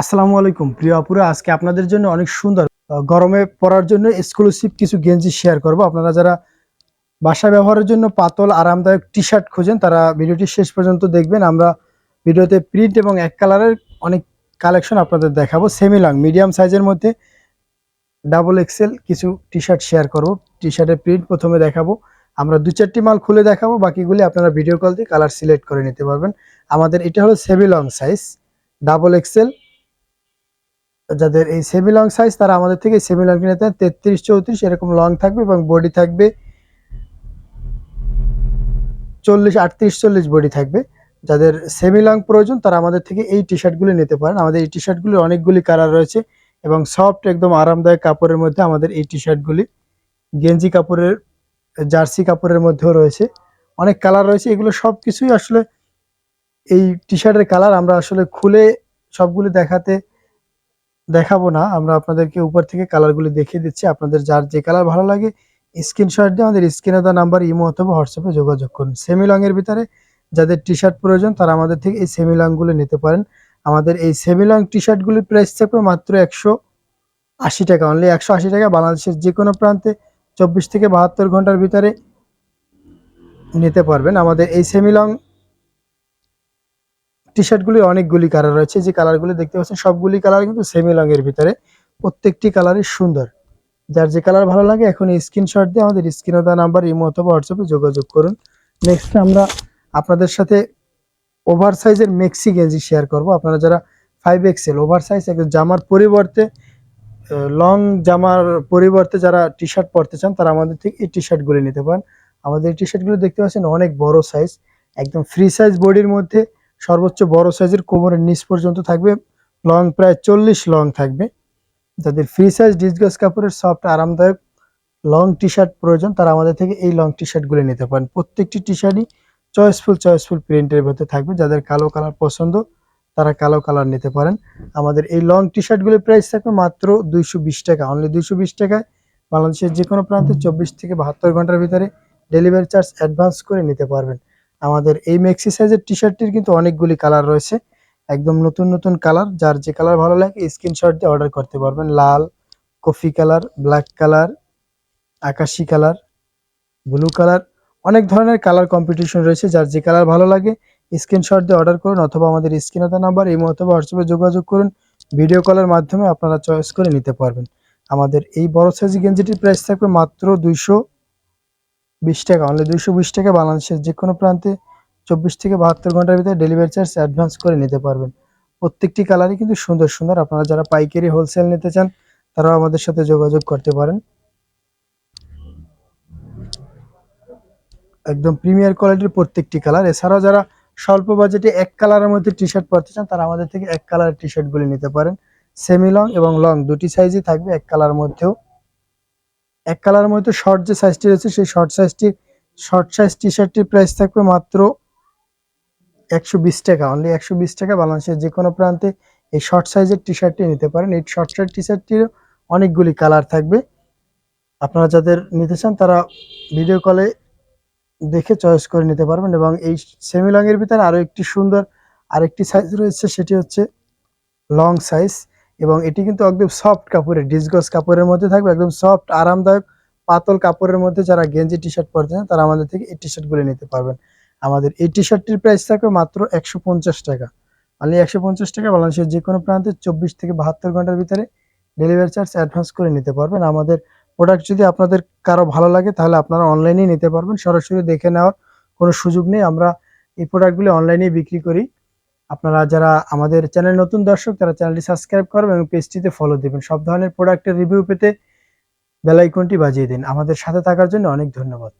আসসালামু আলাইকুম। প্রিয় আপুরা, আজকে আপনাদের জন্য অনেক সুন্দর গরমে পরার জন্য এক্সক্লুসিভ কিছু গেঞ্জি শেয়ার করব। আপনারা যারা বাসা ব্যবহারের জন্য পাতল, আরামদায়ক টি শার্ট খোঁজেন, তারা ভিডিওটি শেষ পর্যন্ত দেখবেন। আমরা ভিডিওতে প্রিন্ট এবং এক কালারের অনেক কালেকশন আপনাদের দেখাবো। সেমি লং মিডিয়াম সাইজের মধ্যে ডাবল এক্সেল কিছু টি শার্ট শেয়ার করব। টি শার্টের প্রিন্ট প্রথমে দেখাবো। আমরা দু চারটি মাল খুলে দেখাবো, বাকিগুলি আপনারা ভিডিও কল দিয়ে কালার সিলেক্ট করে নিতে পারবেন। আমাদের এটা হলো semi long size double XL যাদের এই সেমি লং সাইজ তারা আমাদের থেকে সেমি লং কিনে নেন তেত্রিশ, চৌত্রিশ এরকম লং থাকবে এবং বডি থাকবে চল্লিশ, আটত্রিশ, চল্লিশ বডি থাকবে। যাদের সেমি লং প্রয়োজন, তারা আমাদের থেকে এই টি শার্টগুলি নিতে পারেন। আমাদের এই টি শার্টগুলির অনেকগুলি কালার রয়েছে এবং সফট একদম আরামদায়ক কাপড়ের মধ্যে আমাদের এই টি শার্টগুলি গেঞ্জি কাপড়ের, জার্সি কাপড়ের মধ্যেও রয়েছে। অনেক কালার রয়েছে। এগুলো সব কিছুই আসলে এই টি শার্টের কালার আমরা আসলে খুলে সবগুলি দেখাতে দেখাবো না, আমরা আপনাদেরকে উপর থেকে কালারগুলি দেখিয়ে দিচ্ছি। আপনাদের যার যে কালার ভালো লাগে স্ক্রিনশট দিয়ে আমাদের স্ক্রিনে দেওয়া নাম্বার ইমো অথবা হোয়াটসঅ্যাপে যোগাযোগ করুন। সেমি লং এর ভিতরে যাদের টি শার্ট প্রয়োজন, তারা আমাদের থেকে এই সেমি লংগুলো নিতে পারেন। আমাদের এই সেমি লং টি শার্টগুলির প্রাইস থাকবে মাত্র একশো আশি টাকা। অনলি একশো আশি টাকা বাংলাদেশের যে কোনো প্রান্তে চব্বিশ থেকে বাহাত্তর ঘণ্টার ভিতরে নিতে পারবেন। আমাদের এই সেমি লং টি শার্টগুলি অনেকগুলি কালার রয়েছে। যে কালারগুলি দেখতে পাচ্ছেন, সবগুলি কালার কিন্তু সেমি এর ভিতরে। প্রত্যেকটি কালারই সুন্দর। যার যে কালার ভালো লাগে, এখন স্ক্রিনশট দিয়ে আমাদের স্ক্রিনে দেওয়া নাম্বার ইমো অথবা হোয়াটসঅ্যাপে যোগাযোগ করুন। নেক্সট আমরা আপনাদের সাথে ওভার সাইজের মেক্সি গেঞ্জি শেয়ার করব। আপনারা যারা ফাইভ এক্সেল ওভার সাইজ জামার পরিবর্তে লং জামার পরিবর্তে যারা টি শার্ট পরতে চান, তারা আমাদের থেকে এই টি শার্টগুলি নিতে পারেন। আমাদের এই টি শার্টগুলো দেখতে পাচ্ছেন অনেক বড় সাইজ একদম ফ্রি সাইজ বডির মধ্যে। সর্বোচ্চ বড় সাইজের কোমরের নিচ পর্যন্ত থাকবে। লং প্রায় চল্লিশ লং থাকবে। যাদের ফ্রি সাইজ ডিসগাস কাপড়ের সফট, আরামদায়ক, লং টি শার্ট প্রয়োজন, তারা আমাদের থেকে এই লং টি শার্টগুলো নিতে পারেন। প্রত্যেকটি টি শার্টই চয়েসফুল চয়েসফুল প্রিন্টের ভেতরে থাকবে। যাদের কালো কালার পছন্দ, তারা কালো কালার নিতে পারেন। আমাদের এই লং টি শার্টগুলির প্রাইস থাকবে মাত্র দুইশো বিশ টাকা অনলি দুইশো বিশ টাকায়। বাংলাদেশের যে কোনো প্রান্তে চব্বিশ থেকে বাহাত্তর ঘণ্টার ভিতরে ডেলিভারি চার্জ অ্যাডভান্স করে নিতে পারবেন। আমাদের এই মেক্সি সাইজের টি শার্টটির কিন্তু অনেকগুলি কালার রয়েছে। একদম নতুন নতুন কালার যার যে কালার ভালো লাগে স্ক্রিনশট দিয়ে অর্ডার করতে পারবেন। লাল কফি কালার ব্ল্যাক কালার আকাশি কালার ব্লু কালার অনেক ধরনের কালার কম্পিটিশন রয়েছে। যার যে কালার ভালো লাগে স্ক্রিনশট দিয়ে অর্ডার করুন অথবা আমাদের স্ক্রিনে নাম্বার এই অথবা হোয়াটসঅ্যাপে যোগাযোগ করুন। ভিডিও কলের মাধ্যমে আপনারা চয়েস করে নিতে পারবেন। আমাদের এই বড় সাইজ গেঞ্জিটির প্রাইস থাকবে মাত্র দুইশো বিশ টাকা অনলি দুইশো বিশ টাকা বাংলাদেশের যে কোনো প্রান্তে চব্বিশ থেকে বাহাত্তর ঘণ্টার ভিতরে ডেলিভারি চার্জ অ্যাডভান্স করে নিতে পারবেন। প্রত্যেকটি কালারই কিন্তু সুন্দর সুন্দর। আপনারা যারা পাইকারি হোলসেল নিতে চান, তারাও আমাদের সাথে যোগাযোগ করতে পারেন। একদম প্রিমিয়ার কোয়ালিটির প্রত্যেকটি কালার এছাড়াও যারা স্বল্প বাজেটে এক কালারের মধ্যে টি শার্ট পরতে চান, তারা আমাদের থেকে এক কালারের টি শার্টগুলি নিতে পারেন। সেমি লং এবং লং দুটি সাইজই থাকবে এক কালার মধ্যেও। এক কালারের মধ্যে শর্ট যে সাইজটি রয়েছে, সেই শর্ট সাইজটি শর্ট সাইজ টি শার্টটির প্রাইস থাকবে মাত্র একশো বিশ টাকা। অনলি একশো বিশ টাকা বাংলাদেশের যে কোনো প্রান্তে এই শর্ট সাইজের টি শার্টটি নিতে পারেন। এই শর্ট সাইজ টি শার্টটির অনেকগুলি কালার থাকবে। আপনারা যাদের নিতে চান, তারা ভিডিও কলে দেখে চয়েস করে নিতে পারবেন এবং এই সেমি লং এর ভিতরে আরও একটি সুন্দর আরেকটি সাইজ রয়েছে, সেটি হচ্ছে লং সাইজ এবং এটি কিন্তু একদম সফট কাপড়ের ডিসগস কাপড়ের মধ্যে থাকবে, একদম সফট আরামদায়ক, পাতল কাপড়ের মধ্যে যারা গেঞ্জি টি শার্ট পরতে চান, তারা আমাদের থেকে এই টি শার্টগুলো নিতে পারবেন। আমাদের এই টি শার্টটির প্রাইস থাকবে মাত্র একশো পঞ্চাশ টাকা। অনলি একশো পঞ্চাশ টাকা, বাংলাদেশের যে কোনো প্রান্তে চব্বিশ থেকে বাহাত্তর ঘণ্টার ভিতরে ডেলিভারি চার্জ অ্যাডভান্স করে নিতে পারবেন। আমাদের প্রোডাক্ট যদি আপনাদের কারও ভালো লাগে, তাহলে আপনারা অনলাইনেই নিতে পারবেন। সরাসরি দেখে নেওয়ার কোনো সুযোগ নেই। আমরা এই প্রোডাক্টগুলি অনলাইনেই বিক্রি করি। আপনারা যারা আমাদের চ্যানেল নতুন দর্শক, তারা চ্যানেলটি সাবস্ক্রাইব করবেন এবং পেজটিতে ফলো দেবেন। সব ধরনের প্রোডাক্টের রিভিউ পেতে বেলাইকনটি বাজিয়ে দিন। আমাদের সাথে থাকার জন্য অনেক ধন্যবাদ।